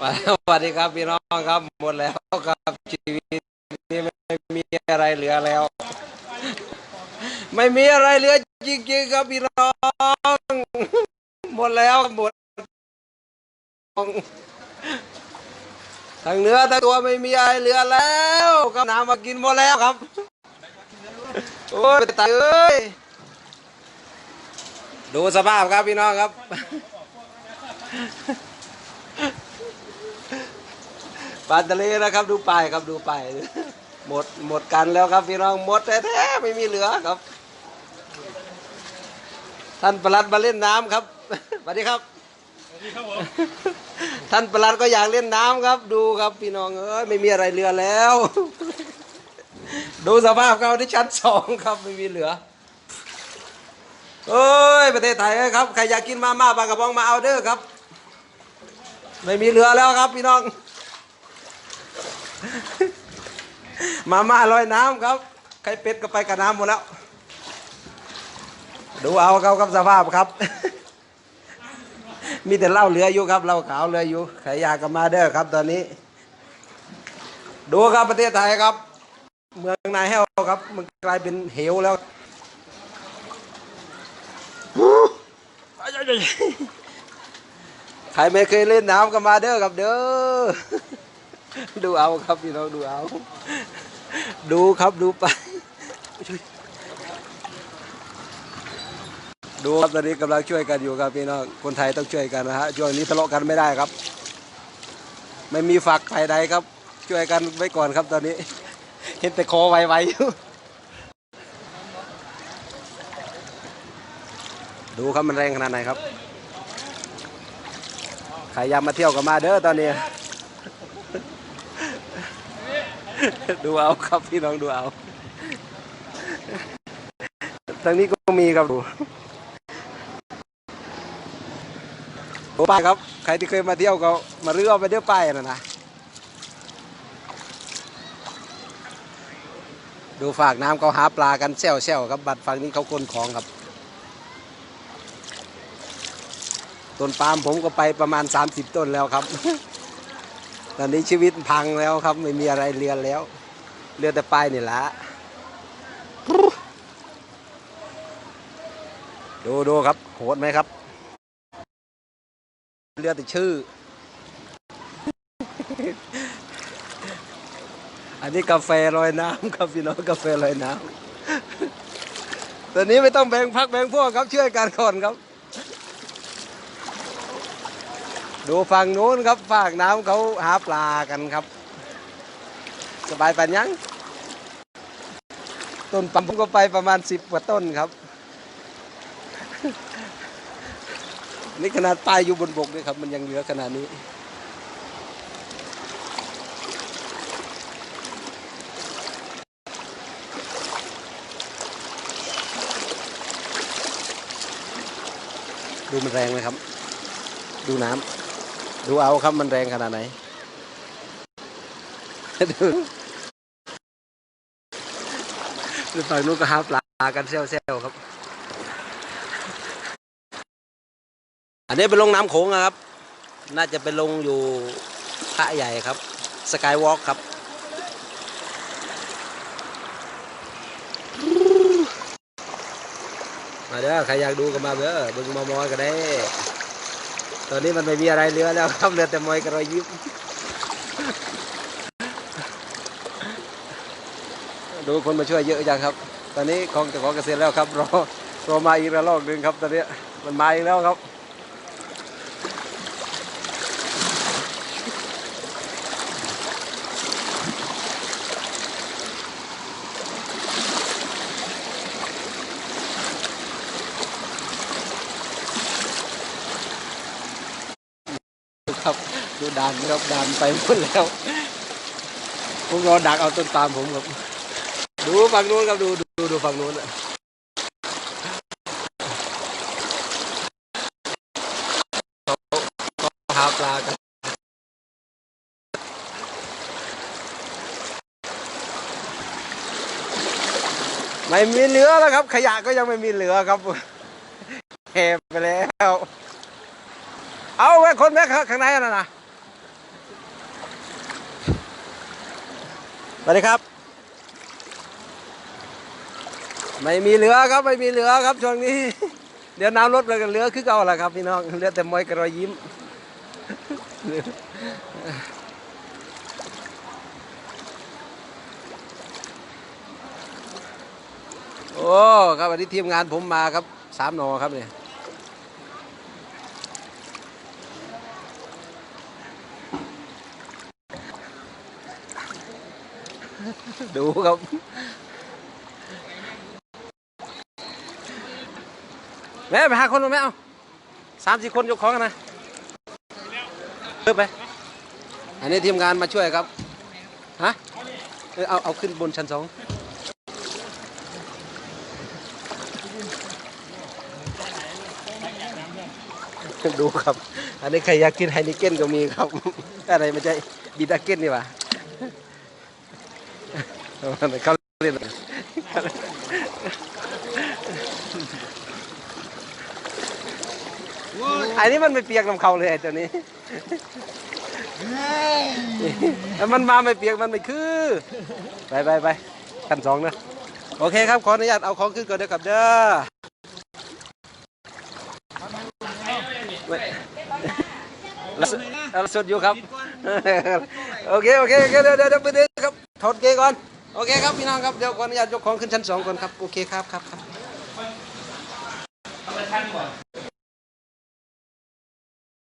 สวัสดีครับพี่น้องครับหมดแล้วครับชีวิตนี้ไม่มีอะไรเหลือแล้ว ไม่มีอะไรเหลือจริงๆครับพี่น้องหมดแล้วหมดทั้งเนื้อทั้งตัวไม่มีอะไรเหลือแล้วครับน้ำมากินหมดแล้วครับโอ้ยตายเอ้ยดูสภาพครับพี่น้องครับ ปลาทะเลนะครับดูไปครับดูไป หมดหมดกันแล้วครับพี่น้องหมดแท้ๆไม่มีเหลือครับ ท่านประหลัดมาเล่นน้ำครับสวัสดีครับท่านประหลัดก็อยากเล่นน้ำครับ ดูครับพี่น้องเอ้ยไม่มีอะไรเหลือแล้ว ดูสภาพเขาที่ชั้นสองครับไม่มีเหลือเอ้ยประเทศไทยครับใครอยากกินมาม่าปลากระป๋องมาเอาเด้อครับ ไม่มีเหลือแล้วครับพี่น้อง มาม่าลอยน้ำครับไข่เป็ดก็ไปกับน้ำหมดแล้ว ดูเอาครับครับสภาพครับ มีแต่เหล้าเหลืออยู่ครับเหล้าขาวเหลืออยู่ใครอยากก็มาเด้อครับ ตอนนี้ ดูครับประเทศไทยครับ เมืองนายแห้วครับ มันกลายเป็นเหวแล้วใครไม่เคยเล่นน้ำก็มาเด้อครับเด้อ ดูเอาครับพี่น้องดูเอา ดูครับดูไป ดูครับตอนนี้กำลังช่วยกันอยู่ครับพี่น้องคนไทยต้องช่วยกันนะฮะช่วงนี้ทะเลาะกันไม่ได้ครับ ไม่มีฝักฝ่ายใดครับ ช่วยกันไว้ก่อนครับตอนนี้ เห็นแต่คอไวๆอยู่ดูครับมันแรงขนาดไหนครับ ใครอยากมาเที่ยวก็มาเด้อตอนนี้ ดูเอาครับพี่น้องดูเอาทางนี้ก็มีครับดูโอ้ป้ายครับ ใครที่เคยมาเที่ยวก็มาเรือเอาไปเที่ยวป้ายนะนะดูฝากน้ำเขาหาปลากันแซวแซวครับ บัดฝั่งนี้เขาคนของครับต้นปาล์มผมก็ไปประมาณ 30 ต้นแล้วครับ ตอนนี้ชีวิตพังแล้วครับ ไม่มีอะไรเรียนแล้ว เรือแต่ป้ายนี่ละดูดูครับ โหดไหมครับ เรือแต่ชื่อ อันนี้กาแฟลอยน้ำครับพี่น้องกาแฟลอยน้ำตอนนี้ไม่ต้องแบ่งพักแบ่งพวกครับช่วยกันก่อนครับ ดูฝั่งนู้นครับฝากน้ำเขาหาปลากันครับ สบายปันยังต้นปั๊มผมก็ไปประมาณสิบกว่าต้นครับ นี่ขนาดป้ายอยู่บนบกด้วยครับ มันยังเหลือขนาดนี้ดูมันแรงไหมครับ ดูน้ำ ดูเอาครับมันแรงขนาดไหนดูดูฝั่งนู้นก็หาปลากันเซลๆครับ อันนี้เป็นลงน้ำโขงครับ น่าจะเป็นลงอยู่พระใหญ่ครับ สกายวอล์กครับมาเด้อใครอยากดูก็มาเด้อบึงมามอยก็ได้ ตอนนี้มันไม่มีอะไรเหลือแล้วครับเหลือแต่มอยกับรอยยิ้มดูคนมาช่วยเยอะจังครับ ตอนนี้ของจะของเกษตรแล้วครับรอรอมาอีกระลอกหนึ่งครับ ตอนนี้มันมาอีกแล้วครับ ครับ ดูด่านครับด่านไปหมดแล้วผมรอดักเอาต้นปามผมครับ ดูฝั่งนู้นครับดูดูดูฝั่งนู้นอะเขาเขาหาปลากันไม่มีเหลือแล้วครับ ขยะก็ยังไม่มีเหลือครับเก็บไปแล้ว เอาไว้คนแม่ข้างในน่ะนะ สวัสดีครับ ไม่มีเหลือครับไม่มีเหลือครับช่วงนี้ เดี๋ยวน้ำลดเลยกันเหลือคือเก่าแหละครับพี่น้องเหลือแต่มอยกับรอยยิ้มโอ้ครับวันนี้ทีมงานผมมาครับสามนอครับเนี่ย ดูครับแม่ไปหาคนมาแม่เอาสามสี่คนยกของกันนะเพิ่มไป อันนี้ทีมงานมาช่วยครับ ฮะ เออเอาเอาขึ้นบนชั้นสองดูครับ อันนี้ใครอยากกินไฮนิเก้นก็มีครับ อะไรไม่ใช่บีดาเก้นนี่หว่า เขาเล่นอันนี้มันไม่เปียกน้ำเขาเลยไอ้ตัวนี้แล้วมันมาไม่เปียกมันไม่คือ ไปไปไปขั้นสองนะโอเคครับขออนุญาตเอาของขึ้นก่อนเด้อครับเด้อเราสเราสดอยู่ครับ โอเค โอเคโอเคเดี๋ยวเดี๋ยวเดี๋ยวไปเดี๋ยวครับถอดเกงก่อน โอเคครับพี่น้องครับเดี๋ยวขออนุญาตยกของขึ้นชั้นสองก่อนครับโอเคครับครับครับ